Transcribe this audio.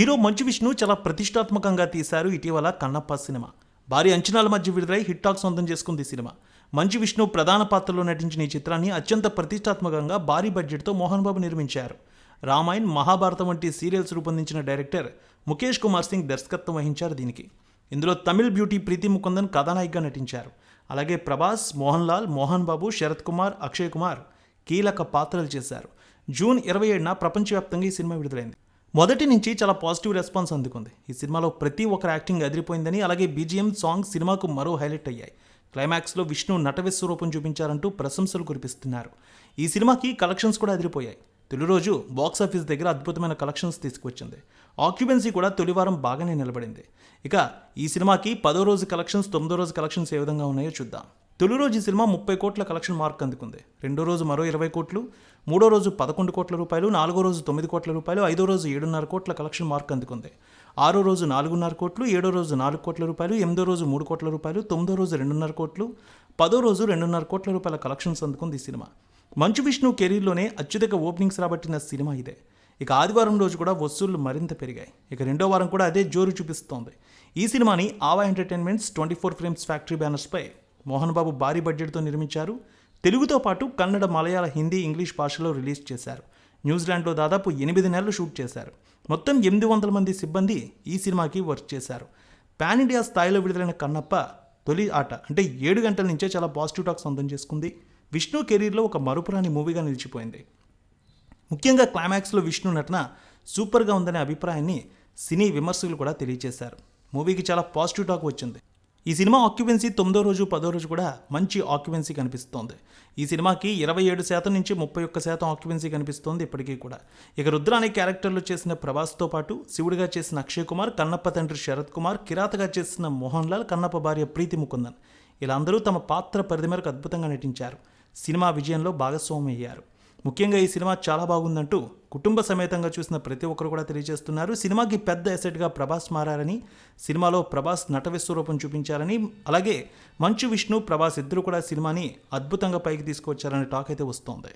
Hero Manchu Vishnu చాలా ప్రతిష్టాత్మకంగా తీశారు ఇటీవల కన్నప్ప సినిమా. భారీ అంచనాల మధ్య విడుదలై హిట్ టాక్ సొంతం చేసుకుంది సినిమా. మంచు విష్ణు ప్రధాన పాత్రలో నటించిన ఈ చిత్రాన్ని అత్యంత ప్రతిష్టాత్మకంగా భారీ బడ్జెట్తో మోహన్ బాబు నిర్మించారు. రామాయణ్ మహాభారతం వంటి సీరియల్స్ రూపొందించిన డైరెక్టర్ ముఖేష్ కుమార్ సింగ్ దర్శకత్వం వహించారు దీనికి. ఇందులో తమిళ్ బ్యూటీ ప్రీతి ముకుందన్ కథానాయికగా నటించారు. అలాగే ప్రభాస్ మోహన్ లాల్ మోహన్ బాబు శరత్ కుమార్ అక్షయ్ కుమార్ కీలక పాత్రలు చేశారు. జూన్ ఇరవై ఏడున ప్రపంచవ్యాప్తంగా ఈ సినిమా విడుదలైంది. మొదటి నుంచి చాలా పాజిటివ్ రెస్పాన్స్ అందుకుంది. ఈ సినిమాలో ప్రతి ఒక్కరి యాక్టింగ్ అదిరిపోయిందని అలాగే బీజిఎం సాంగ్ సినిమాకు మరో హైలైట్ అయ్యాయి. క్లైమాక్స్లో విష్ణు నటవిశ్వరూపం చూపించారంటూ ప్రశంసలు కురిపిస్తున్నారు. ఈ సినిమాకి కలెక్షన్స్ కూడా అదిరిపోయాయి. తొలి రోజు బాక్స్ ఆఫీస్ దగ్గర అద్భుతమైన కలెక్షన్స్ తీసుకువచ్చింది. ఆక్యుపెన్సీ కూడా తొలివారం బాగానే నిలబడింది. ఇక ఈ సినిమాకి పదో రోజు కలెక్షన్స్ తొమ్మిదో రోజు కలెక్షన్స్ ఏ విధంగా ఉన్నాయో చూద్దాం. తొలి రోజు ఈ సినిమా ముప్పై కోట్ల కలెక్షన్ మార్క్ అందుకుంది. రెండో రోజు మరో ఇరవై కోట్లు మూడో రోజు పదకొండు కోట్ల రూపాయలు నాలుగో రోజు తొమ్మిది కోట్ల రూపాయలు ఐదో రోజు ఏడున్నర కోట్ల కలెక్షన్ మార్క్ అందుకుంది. ఆరో రోజు నాలుగున్నర కోట్లు ఏడో రోజు నాలుగు కోట్ల రూపాయలు ఎనిమిదో రోజు మూడు కోట్ల రూపాయలు తొమ్మిదో రోజు రెండున్నర కోట్లు పదో రోజు రెండున్నర కోట్ల రూపాయల కలెక్షన్స్ అందుకుంది ఈ సినిమా. మంచు విష్ణు కెరీర్లోనే అత్యధిక ఓపెనింగ్స్ రాబట్టిన సినిమా ఇదే. ఇక ఆదివారం రోజు కూడా వసూళ్ళు మరింత పెరిగాయి. ఇక రెండో వారం కూడా అదే జోరు చూపిస్తోంది. ఈ సినిమాని Ava entertainments twenty four frames factory బ్యానర్స్పై Mohan Babu భారీ బడ్జెట్తో నిర్మించారు. తెలుగుతో పాటు కన్నడ మలయాళ హిందీ ఇంగ్లీష్ భాషలో రిలీజ్ చేశారు. న్యూజిలాండ్లో దాదాపు ఎనిమిది నెలలు షూట్ చేశారు. మొత్తం ఎనిమిది వందల మంది సిబ్బంది ఈ సినిమాకి వర్క్ చేశారు. పాన్ ఇండియా స్థాయిలో విడుదలైన కన్నప్ప తొలి ఆట అంటే ఏడు గంటల నుంచే చాలా పాజిటివ్ టాక్ సొంతం చేసుకుంది. విష్ణు కెరీర్లో ఒక మరుపురాని మూవీగా నిలిచిపోయింది. ముఖ్యంగా క్లైమాక్స్లో విష్ణు నటన సూపర్గా ఉందనే అభిప్రాయాన్ని సినీ విమర్శకులు కూడా తెలియజేశారు. మూవీకి చాలా పాజిటివ్ టాక్ వచ్చింది. ఈ సినిమా ఆక్యుపెన్సీ తొమ్మిదో రోజు పదో రోజు కూడా మంచి ఆక్యుపెన్సీ కనిపిస్తోంది. ఈ సినిమాకి ఇరవై ఏడు శాతం నుంచి ముప్పై ఒక్క శాతం ఆక్యుపెన్సీ కనిపిస్తోంది ఇప్పటికీ కూడా. ఇక రుద్ర అనే క్యారెక్టర్లో చేసిన ప్రభాస్తో పాటు శివుడిగా చేసిన అక్షయ్ కుమార్ కన్నప్ప తండ్రి శరత్ కుమార్ కిరాతగా చేసిన మోహన్ లాల్ కన్నప్ప భార్య ప్రీతి ముకుందన్. ఇలా అందరూ తమ పాత్ర పరిధి మేరకు అద్భుతంగా నటించారు. సినిమా విజయంలో భాగస్వామి అయ్యారు ముఖ్యంగా ఈ సినిమా చాలా బాగుందంటూ కుటుంబ సమేతంగా చూసిన ప్రతి ఒక్కరు కూడా తెలియజేస్తున్నారు. సినిమాకి పెద్ద ఎసెట్గా ప్రభాస్ మారారని సినిమాలో ప్రభాస్ నట విశ్వరూపం చూపించారని అలాగే మంచు విష్ణు ప్రభాస్ ఇద్దరు కూడా సినిమాని అద్భుతంగా పైకి తీసుకువచ్చారని టాక్ అయితే వస్తోంది.